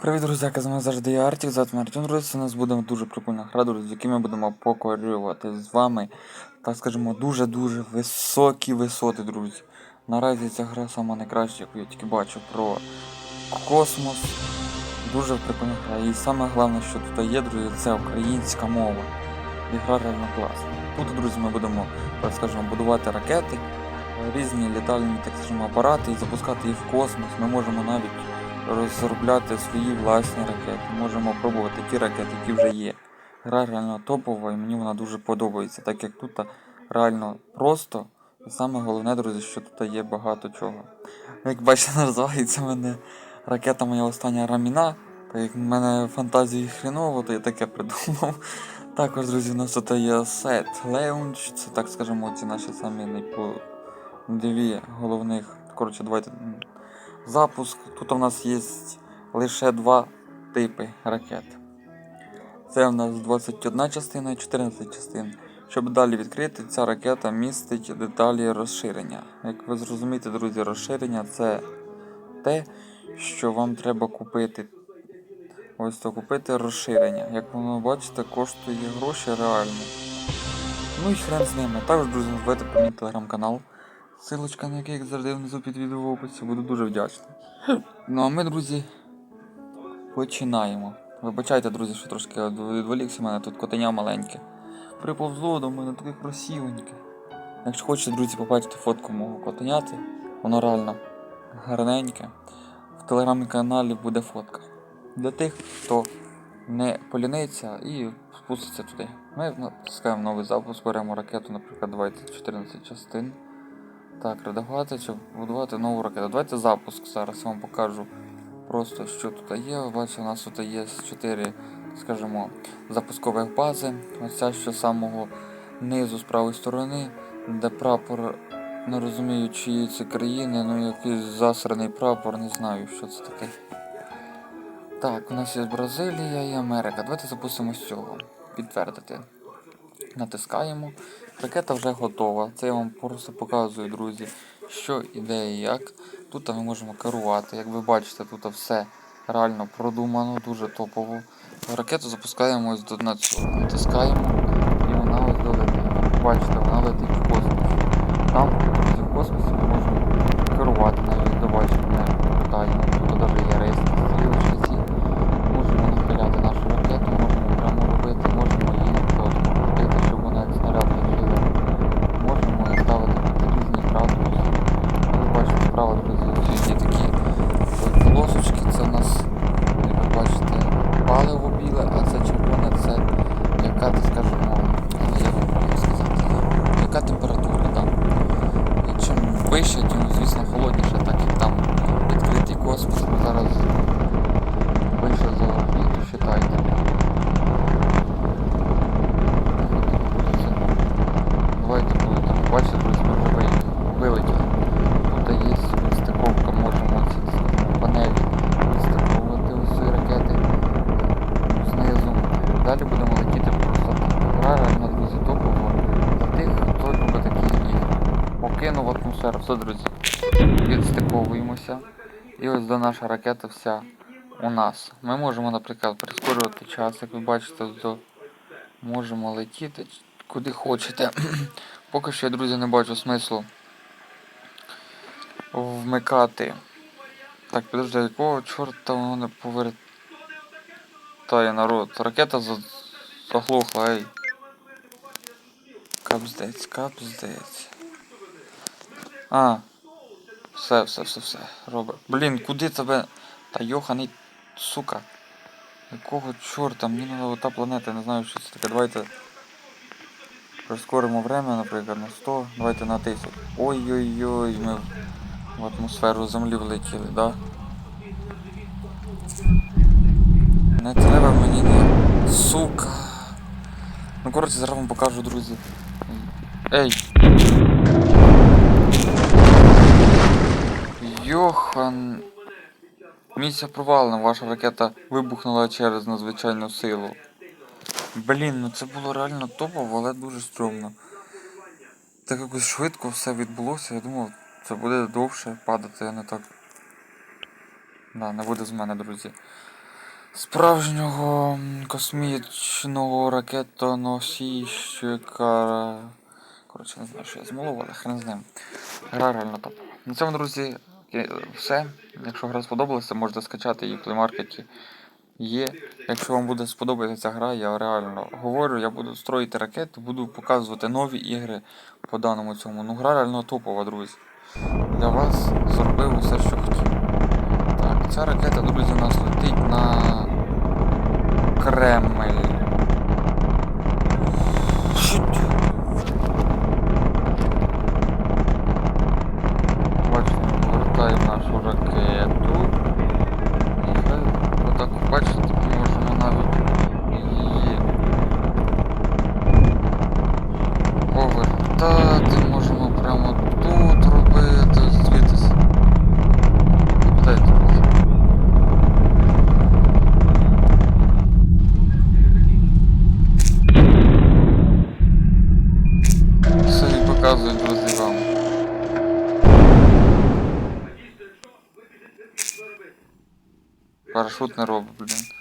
Привіт, друзяки, з вами завжди я Артік, звати Артем, друзі, у нас буде дуже прикольна гра, друзі, в якій ми будемо покорювати з вами, так скажемо, дуже-дуже високі висоти, друзі. Наразі ця гра сама найкраща, яку я тільки бачу про космос. Дуже прикольна гра. І саме головне, що тут є, друзі, це українська мова. І гра реально класна. Тут, друзі, ми будемо, так скажемо, будувати ракети, різні літальні, так скажемо, апарати і запускати їх в космос. Ми можемо навіть розробляти свої власні ракети. Можемо пробувати ті ракети, які вже є. Гра реально топова і мені вона дуже подобається, так як тут реально просто. І саме головне, друзі, що тут є багато чого. Як бачите, називається мене ракета моя остання раміна. Так як в мене фантазії хреново, то я таке придумав. Також, друзі, у нас тут є сет Launch, це так скажемо, ці наші самі найпо... дві головних. Коротше, давайте запуск. Тут у нас є лише два типи ракет. Це у нас 21 частина і 14 частин. Щоб далі відкрити, ця ракета містить деталі розширення. Як ви зрозумієте, друзі, розширення це те, що вам треба купити. Ось то купити розширення. Як воно бачите, коштує гроші реально. Ну і хрен з ними. Також, друзі, не про мій телеграм-канал. Силочка на який як завжди внизу під відео в описі. Буду дуже вдячний. Ну а ми, друзі, починаємо. Вибачайте, друзі, що трошки відволікся, у мене тут котеня маленьке. Приповзло до мене таке красивеньке. Якщо хочете, друзі, побачити фотку мого котеняти, воно реально гарненьке. В телеграм-каналі буде фотка. Для тих, хто не поліниться і спуститься туди. Ми натискаємо новий запуск, беремо ракету, наприклад, давайте 14 частин. Так, редагувати чи будувати нову ракету. Давайте запуск зараз вам покажу просто що тут є. Ви бачите, у нас тут є 4, скажімо, запускових бази. Ось ця що з самого низу з правої сторони, де прапор, не розумію, чиї це країни, ну якийсь засраний прапор, не знаю, що це таке. Так, у нас є Бразилія і Америка. Давайте запустимо з цього. Підтвердити. Натискаємо. Ракета вже готова. Це я вам просто показую, друзі, що іде і як. Тут ми можемо керувати. Як ви бачите, тут все реально продумано, дуже топово. Ракету запускаємо ось до на цього. Натискаємо і вона ось долетить. Бачите, вона летить в космос. Там, в космосі ми можемо керувати навіть до бачення питання. Тут навіть є рейс стрілочки ці. Можемо нахиляти нашу ракету, можемо прямо робити, можемо її от, покрутити, щоб вона як снаряд летіла. Можемо ставити під різні градуси. Ви бачите, справа, друзі, ось є такі от полосочки. Це у нас, як ви бачите, паливо біле, а це червоне, це яка, так скажемо, як вам правильно сказати, яка температура, так? І чим вище, тим, звісно, холодніше, так як там відкритий космос. Ми зараз вище за орбіту, считайте. Давайте будете бачите, друзі, ми вилетіли. Тут є стиковка, можемо ці панелі відстиковувати ці ракети знизу. Далі будемо летіти просто так. Гра реально, друзі, топова. Для тих, хто любить такі ігри. Покинув атмосферу. Все, друзі. Відстиковуємося. І ось до наша ракета вся у нас. Ми можемо, наприклад, прискорювати час, як ви бачите, до... можемо летіти куди хочете. Поки що друзі, не бачу смислу вмикати. Так, підожди, якого чорта воно не повертає народ? Ракета за... заглохла, ей. Капздець, капздець. А. Все, все, все, все. Робить. Блін, куди тебе? Та йоханий, сука. Якого чорта? Мені треба та планета, не знаю, що це таке. Давайте прискоримо время, наприклад, на 100. Давайте на 1000. Ой-ой-ой, ми в атмосферу землі влетіли, да? Не треба мені не. Сука. Ну коротше, зараз вам покажу, друзі. Ей! Йохан. Місія провалена, ваша ракета вибухнула через надзвичайну силу. Блін, ну це було реально топово, але дуже стрьомно. Так якось швидко все відбулося, я думав, це буде довше падати, а не так. Да, не буде з мене, друзі. справжнього космічного ракетоносійщика. Коротше, не знаю, що я змолов, але хрен з ним. Гра реально топ. На цьому, друзі, е, все. Якщо гра сподобалася, можете скачати її в плеймаркеті. Є. Якщо вам буде сподобатися ця гра, я реально говорю, я буду строїти ракети, буду показувати нові ігри по даному цьому. Ну, гра реально топова, друзі. Для вас зробив усе, що хотів. Так, ця ракета, друзі, у нас летить на Кремль. Чуть. Бачимо, повертаємо нашу ракету. І хай отак бачите, можемо навіть її повертати, можемо прямо тут робити, звідси. Дайте. будь. Все і показую, друзі, вам. Парашут не робить, блін.